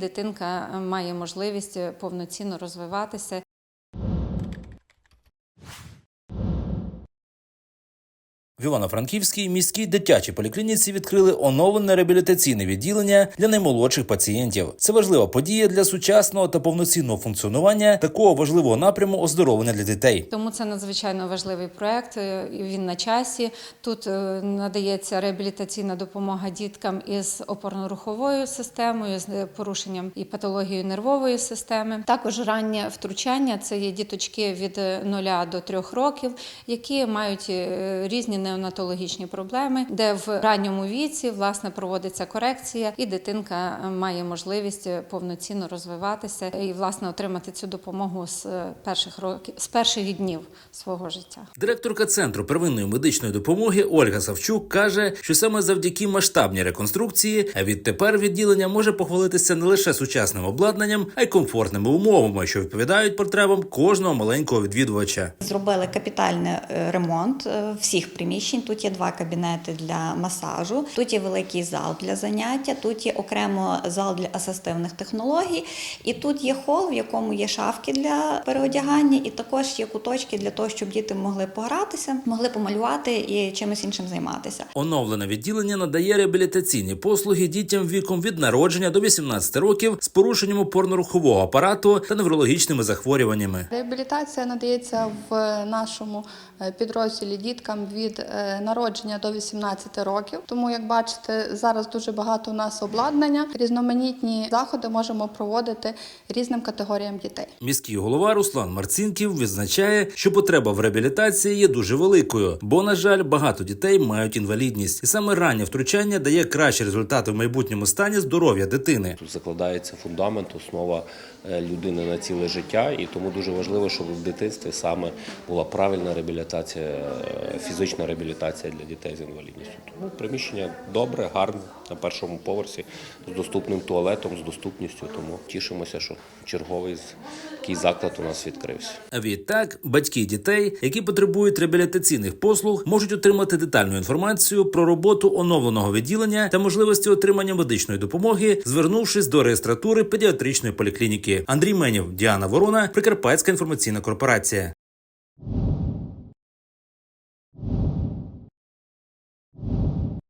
Дитинка е, має можливість е, повноцінно розвиватися В Івано-Франківській міській дитячій поліклініці відкрили оновлене реабілітаційне відділення для наймолодших пацієнтів. Це важлива подія для сучасного та повноцінного функціонування такого важливого напряму оздоровлення для дітей. Тому це надзвичайно важливий проект. е, Він на часі. Тут е, надається реабілітаційна допомога діткам із опорно-руховою системою, з е, порушенням і патологією нервової системи. Також раннє втручання це є діточки від 0 до 3 років, які мають різні неонатологічні проблеми, де в ранньому віці власне проводиться корекція, і дитинка е, має можливість е, повноцінно розвиватися і власне отримати цю допомогу з е, перших років з перших днів свого життя. Директорка центру первинної медичної допомоги Ольга Савчук каже, що саме завдяки масштабній реконструкції відтепер відділення може похвалитися не лише сучасним обладнанням, а й комфортними умовами, що відповідають потребам кожного маленького відвідувача. Зробили капітальний ремонт всіх приміщень. Тут є два кабінети для масажу, тут є великий зал для заняття, тут є окремо зал для асистивних технологій, і тут є хол, в якому є шафки для переодягання, і також є куточки для того, щоб діти могли погратися, могли помалювати і чимось іншим займатися. Оновлене відділення надає реабілітаційні послуги дітям віком від народження до 18 років з порушенням опорно-рухового апарату та неврологічними захворюваннями. Реабілітація надається в нашому е, підрозділі діткам від народження до 18 років. Тому, як бачите, зараз дуже багато у нас обладнання. Різноманітні заходи можемо проводити різним категоріям дітей. Міський голова Руслан Марцінків відзначає, що потреба в реабілітації є дуже великою, бо, на жаль, багато дітей мають інвалідність, і саме раннє втручання дає кращі результати в майбутньому стані здоров'я дитини. Тут закладається фундамент, основа е, людини на ціле життя, і тому дуже важливо, щоб в дитинстві саме була правильна реабілітація, е, фізична реабілітація для дітей з інвалідністю. Тому приміщення добре, гарне на першому поверсі з доступним туалетом, з доступністю. Тому тішимося, що черговий такий заклад у нас відкрився. Відтак, батьки дітей, які потребують реабілітаційних послуг, можуть отримати детальну інформацію про роботу оновленого відділення та можливості отримання медичної допомоги, звернувшись до реєстратури педіатричної поліклініки. Андрій Менів, Діана Ворона, Прикарпатська інформаційна корпорація.